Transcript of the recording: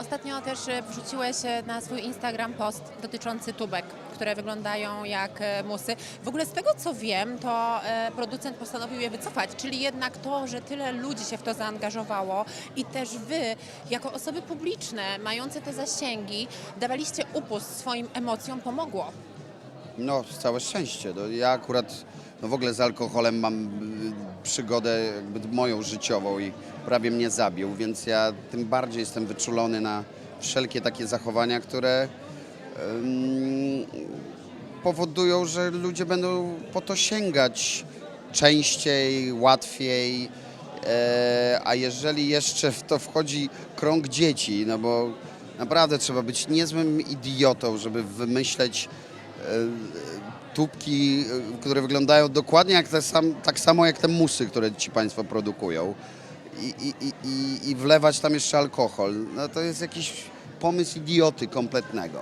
Ostatnio też e, wrzuciłeś e, na swój Instagram post dotyczący tubek, które wyglądają jak e, musy. W ogóle z tego co wiem, to producent postanowił je wycofać, czyli jednak to, że tyle ludzi się w to zaangażowało i też wy, jako osoby publiczne, mające te zasięgi, dawaliście upust swoim emocjom, pomogło. No, całe szczęście. No, ja akurat no w ogóle z alkoholem mam y, przygodę jakby moją życiową i prawie mnie zabił, więc ja tym bardziej jestem wyczulony na wszelkie takie zachowania, które powodują, że ludzie będą po to sięgać częściej, łatwiej. E, a jeżeli jeszcze w to wchodzi krąg dzieci, no bo naprawdę trzeba być niezłym idiotą, żeby wymyśleć tubki, y, które wyglądają dokładnie jak te sam, tak samo jak te musy, które ci Państwo produkują i, i, i, i, wlewać tam jeszcze alkohol. No to jest jakiś pomysł idioty kompletnego.